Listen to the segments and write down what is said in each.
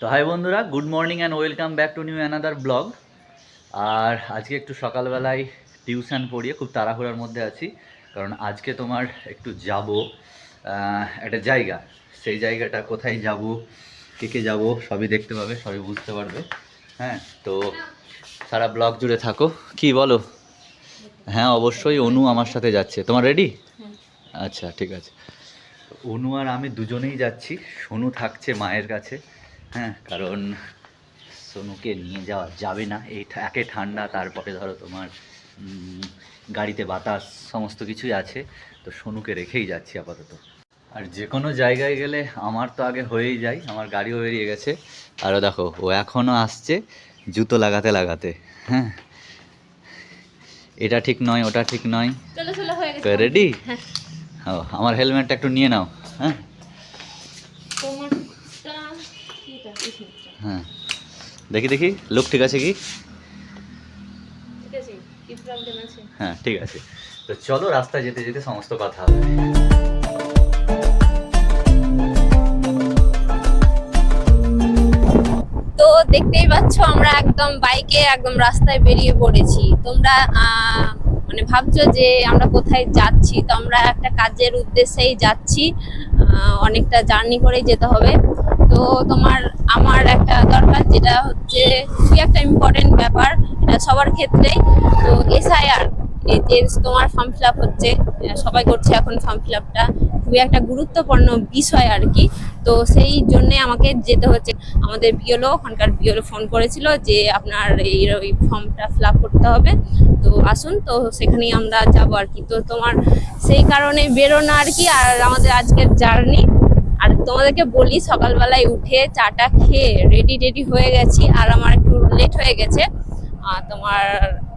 তো হাই বন্ধুরা good morning and welcome back to new another blog. আর আজকে একটু সকালবেলায় টিউশন পড়িয়ে খুব তাড়াহুড়ার মধ্যে আছি কারণ আজকে তোমার একটু যাব একটা জায়গা। সেই জায়গাটা কোথায় যাব কে কে যাব সবই দেখতে পাবে সবই বুঝতে পারবে। হ্যাঁ তো সারা ব্লগ জুড়ে থাকো। কি বলো? হ্যাঁ অবশ্যই অনু আমার সাথে যাচ্ছে। তোমার রেডি আচ্ছা ঠিক আছে। অনু আর আমি দুজনেই যাচ্ছি। সোনু থাকছে মায়ের কাছে। হ্যাঁ। কারণ সোনুকে নিয়ে যাওয়া যাবে না। এই ঠা- একে ঠান্ডা তারপরে ধরো তোমার গাড়িতে বাতাস সমস্ত কিছুই আছে। তো সোনুকে রেখেই যাচ্ছি আপাতত। আর যে কোনো জায়গায় গেলে আমার তো আগে হয়েই যায় আমার গাড়িও বেরিয়ে গেছে। আরও দেখো ও এখনও আসছে জুতো লাগাতে লাগাতে। হ্যাঁ। এটা ঠিক নয় ওটা ঠিক নয়। চলো চলো হয়ে গেছে। রেডি হ্যাঁ। ও আমার হেলমেটটা একটু নিয়ে নাও। হ্যাঁ। হ্যাঁ। দেখি দেখি লোক ঠিক আছে কি? হ্যাঁ ঠিক আছে। তো চলো রাস্তায় যেতে যেতে সমস্ত কথা হবে। তো দেখতেই পাচ্ছ আমরা একদম বাইকে একদম রাস্তায় বেরিয়ে পড়েছি। তোমরা মানে ভাবছ যে আমরা কোথায় যাচ্ছি? তো আমরা একটা কাজের উদ্দেশ্যেই যাচ্ছি। অনেকটা জার্নি করেই যেতে হবে। তো তোমার আমার একটা দরকার যেটা হচ্ছে খুবই একটা ইম্পর্টেন্ট ব্যাপার, এটা সবার ক্ষেত্রেই। তো এসআইআর এই যে তোমার ফর্ম ফিল হচ্ছে সবাই করছে এখন ফর্ম ফিল আপটা খুবই একটা গুরুত্বপূর্ণ বিষয় আর কি। তো সেই জন্য আমাকে যেতে হচ্ছে। আমাদের বিওলো ওখানকার বিওলো ফোন করেছিল যে আপনার এই ওই ফর্মটা ফিল করতে হবে। তো আসুন, তো সেখানেই আমরা যাব আর কি। তো তোমার সেই কারণে বেরোনো আর কি, আর আমাদের আজকের জার্নি আর তোমাদেরকে বলি, সকালবেলায় উঠে চাটা খেয়ে রেডি রেডি হয়ে গেছি। আর আমার একটু লেট হয়ে গেছে। তোমার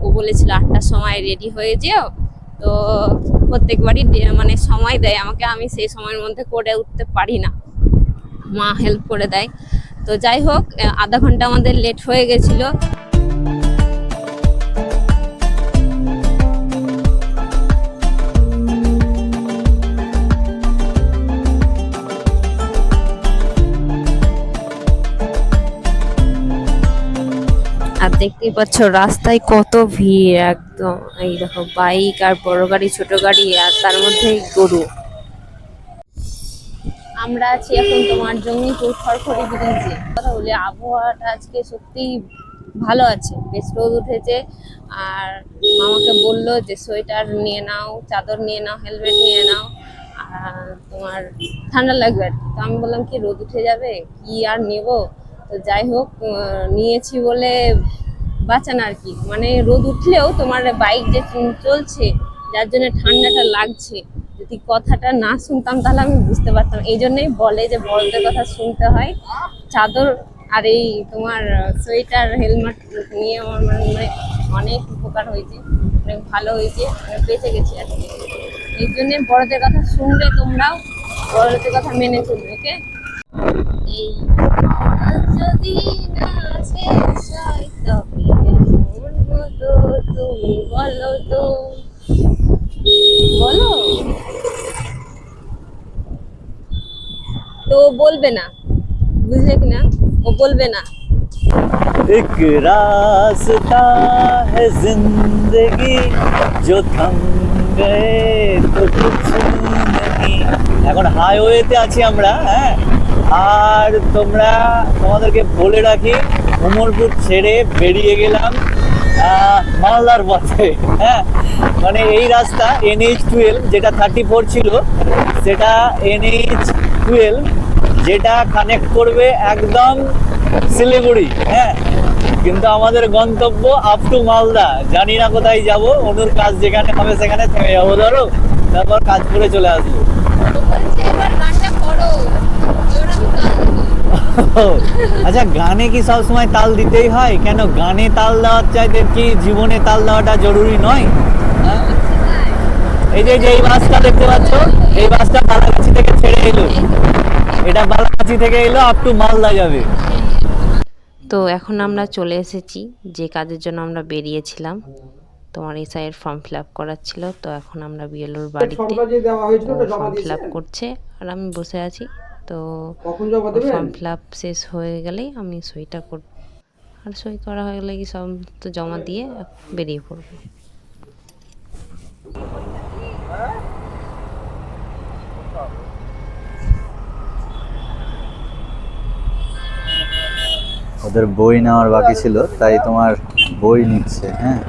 ও বলেছিল আটটার সময় রেডি হয়ে যেও। তো প্রত্যেকবারই মানে সময় দেয়। আমাকে আমি সেই সময়ের মধ্যে করে উঠতে পারি না। মা হেল্প করে দেয়। তো যাই হোক আধা ঘণ্টা আমাদের লেট হয়ে গেছিল। দেখতেই পাচ্ছ রাস্তায় কত ভিড়, একদম। এই দেখো, বাইক আর বড় গাড়ি, ছোট গাড়ি, আর তার মধ্যে গরু। আমরা আছি এখন তোমার জঙ্গিপুর খড়খড়ি ব্রিজে কথা বলি, আবহাওয়াটা আজকে সত্যি ভালো আছে। বেশ রোদ উঠেছে, আর মামাকে বলল যে সোয়েটার নিয়ে নাও, চাদর নিয়ে নাও, হেলমেট নিয়ে নাও, আর তোমার ঠান্ডা লাগবে আর। তো আমি বললাম, কি রোদ উঠে যাবে? কি আর নেব? তো যাই হোক নিয়েছি বলে বাঁচান আর কি। মানে রোদ উঠলেও তোমার বাইক যে চল- চলছে, যার জন্য ঠান্ডাটা লাগছে, যদি কথাটা না শুনতাম তাহলে আমি বুঝতে পারতাম। এই জন্যই বলে যে বড়দের কথা শুনতে হয়। চাদর আর এই তোমার সোয়েটার, হেলমেট নিয়ে আমার মানে অনেক উপকার হয়েছে, অনেক ভালো হয়েছে বেঁচে গেছি আর কি। এই জন্যে বড়দের কথা শুনলে তোমরাও বড়দের কথা মেনে চলবে ওকে এই যদি না শেষ হয় তবে কেমন হতো তুমি বলো তো বলো তো ও বলবে না বুঝলে কি না ও বলবে না एक रास्ता है जिंदगी जो थम गए तो कुछ नहीं এখন হাইওয়েতে আছি আমরা হ্যাঁ আর তোমরা তোমাদেরকে বলে রাখি উমরপুর ছেড়ে বেরিয়ে গেলাম মালদার পথে। হ্যাঁ মানে এই রাস্তা এনএইচ টুয়েলভ যেটা থার্টি ফোর ছিল, সেটা এনএইচ টুয়েলভ যেটা কানেক্ট করবে একদম শিলিগুড়ি। হ্যাঁ কিন্তু আমাদের গন্তব্য আপ টু মালদা। জানি না কোথায় যাব, অনুর কাজ যেখানে হবে সেখানে থেমে যাব। ধরো, তারপর কাজ করে চলে আসব তো বলছে এবার গানটা করো এবার আমি গান দেবো। আচ্ছা গানে কি সব সময় তাল দিতেই হয়? কেন গানে তাল দেওয়ার চাইতে কি জীবনে তাল দেওয়াটা জরুরি নয়? এই যে এই বাসটা দেখতে পাচ্ছ? এই বাসটা বালাগাছি থেকে ছেড়ে এলো। এটা বালাগাছি থেকে এলো আপ টু মালদা যাবে। তো এখন আমরা চলে এসেছি যে কাজের জন্য আমরা বেরিয়েছিলাম। তোমার এই এসআইয়ের ফর্ম ফিল আপ করার ছিল তো এখন আমরা বিএলওর বাড়িতে ফর্মটা যে দেওয়া হয়েছিল ওটা জমা ফর্ম ফিল আপ করছে। আর আমি বসে আছি। তো তো কখন জমা দেবেন? ফর্ম ফিল আপ শেষ হয়ে গেলেই আমি সইটা করব। আর সই করা হয়ে গেলে কি সব তো জমা দিয়ে বেরিয়ে পড়ব। ওদের বই নেওয়ার বাকি ছিল তাই তোমার বই নিচ্ছে হ্যাঁ?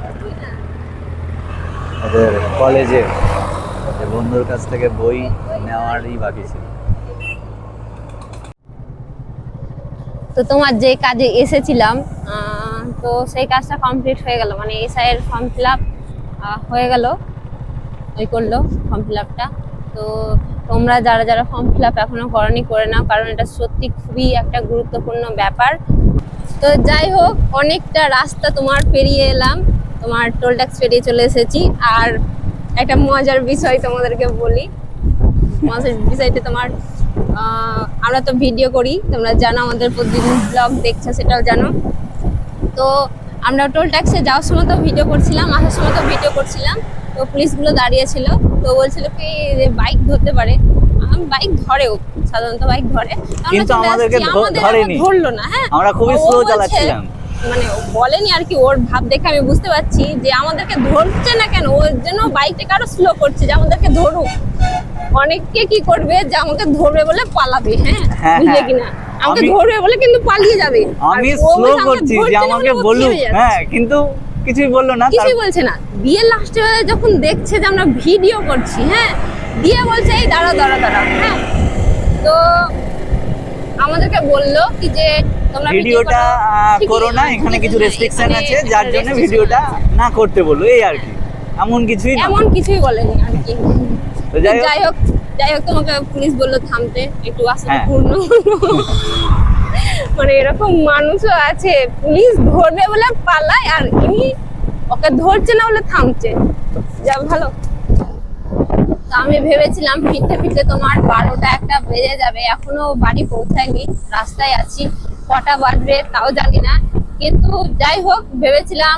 ওদের কলেজে বন্ধুর কাছ থেকে বই নেওয়ারই বাকি ছিল। তো তোমার যে কাজে এসেছিলাম তো সেই কাজটা কমপ্লিট হয়ে গেল। মানে এসআই এর ফর্ম ফিল হয়ে গেল। ওই করল ফর্ম ফিল তো তোমরা যারা যারা ফর্ম ফিল আপ এখনও করনি, করে নাও, কারণ এটা সত্যি খুবই একটা গুরুত্বপূর্ণ ব্যাপার। তো যাই হোক, অনেকটা রাস্তা তোমার পেরিয়ে এলাম। তোমার টোল ট্যাক্স পেরিয়ে চলে এসেছি। আর একটা মজার বিষয় তোমাদেরকে বলি। মজার বিষয়টা তোমার আমরা তো ভিডিও করি তোমরা জানো আমাদের প্রতিদিন ব্লগ দেখছ সেটাও জানো। তো আমরা টোল ট্যাক্সে যাওয়ার সময় তো ভিডিও করছিলাম আসার সময় তো ভিডিও করছিলাম। তো পুলিশগুলো দাঁড়িয়ে ছিল তো বলছিল কি যে বাইক ধরতে পারে। বাইক ধরেও সাধারণত বাইক ধরে। কিন্তু আমাদেরকে। ধরলো না হ্যাঁ? আমরা খুবই স্লো চালাচ্ছিলাম। মানে বলেনি আর কি ওর ভাব দেখে আমি বুঝতে পারছি যে আমাদেরকে ধরছে না কেন? ওর জন্য বাইকটাকে আরও স্লো করছে যে আমাদেরকে ধরুক। অনেককে কি করবে যে আমাকে ধরবে বলে পালাবে হ্যাঁ? হ্যাঁ, বুঝলে হ্যাঁ। কিনা? আমাকে ধরবে বলে কিন্তু পালিয়ে যাবে। আমি স্লো করছি যে আমাকে বলুক। হ্যাঁ কিন্তু কিছুই বলল না কিছুই বলছে না। দিয়ে লাস্টে যখন দেখছে যে আমরা ভিডিও করছি হ্যাঁ? দিয়ে বলছে এই দাঁড়া দাঁড়া দাঁড়া হ্যাঁ? তো আমাদেরকে বলল কি যে ভিডিওটা করো না এখানে কিছু রেস্ট্রিকশন আছে যার জন্য ভিডিওটা না করতে বলল এই আর কি। এমন কিছুই এমন কিছুই বলেনি আর কি। যাই হোক। যাই হোক তোমাকে পুলিশ বলল থামতে একটু আসলে হ্যাঁ। পূর্ণ মানে এরকম মানুষও আছে পুলিশ ধরবে বলে পালায় আর ইনি ওকে ধরছে না বলে থামছে। যা ভালো। তো আমি ভেবেছিলাম ফিরতে ফিরতে তোমার বারোটা একটা বেজে যাবে এখনও বাড়ি পৌঁছায়নি রাস্তায় আছি। কটা বাজবে তাও জানি না। কিন্তু যাই হোক, ভেবেছিলাম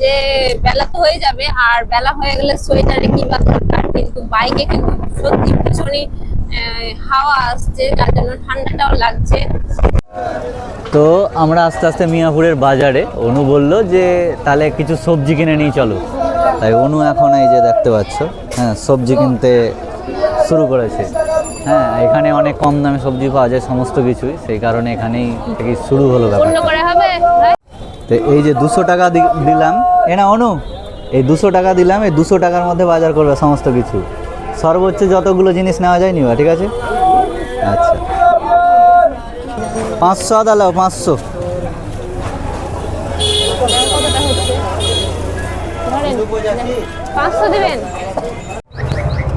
যে বেলা তো হয়ে যাবে, আর বেলা হয়ে গেলে সোয়েটারে কি বা দরকার, কিন্তু বাইকে কিন্তু সত্যি ভীষণই হাওয়া আসছে তার জন্য ঠান্ডাটাও লাগছে। তো আমরা আস্তে আস্তে মিয়াপুরের বাজারে, অনু বলল যে, তাহলে কিছু সবজি কিনে নিয়ে চলো। তাই অনু এখন এই যে দেখতে পাচ্ছ হ্যাঁ সবজি কিনতে শুরু করেছে। হ্যাঁ এখানে অনেক কম দামে সবজি পাওয়া যায় সমস্ত কিছুই। সেই কারণে এখানেই থেকে শুরু হলো? তো এই যে দুশো টাকা দিলাম এ না অনু এই দুশো টাকা দিলাম এই দুশো টাকার মধ্যে বাজার করবে সমস্ত কিছু। সর্বোচ্চ যতগুলো জিনিস নেওয়া যায় নিবা ঠিক আছে? আচ্ছা। পাঁচশো দালাও পাঁচশো।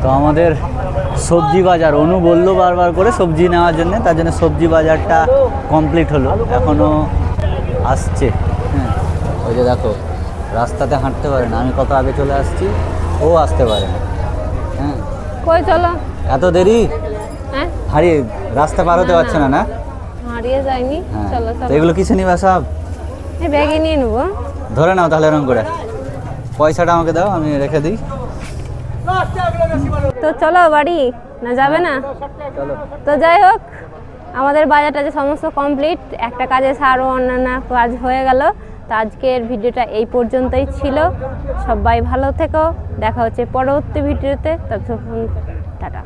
তো আমাদের সবজি বাজার। অনু বলল বারবার করে সবজি নেওয়ার জন্য তার জন্য সবজি বাজারটা কমপ্লিট হলো এখনও আসছে। হ্যাঁ। ওই যে দেখো রাস্তাতে হাঁটতে পারে না আমি কত আগে চলে আসছি ও আসতে পারে না। হ্যাঁ। কই চলো। এত দেরি? হ্যাঁ। হারিয়ে রাস্তা পার হতে পারছে না না? হারিয়ে যায়নি হ্যাঁ। চলো চলো। এগুলো কিছু নিবা সব? ব্যাগে নিয়ে নেব। ধরে নাও তাহলে এরকম করে। পয়সাটা আমাকে দাও আমি রেখে দিই। তো চলো বাড়ি না যাবে না? তো যাই হোক আমাদের বাজারটা যে সমস্ত কমপ্লিট একটা কাজে আরও অন্যান্য কাজ হয়ে গেল। তো আজকের ভিডিওটা এই পর্যন্তই ছিল। সবাই ভালো থেকো দেখা হচ্ছে পরবর্তী ভিডিওতে ততক্ষণ টাটা।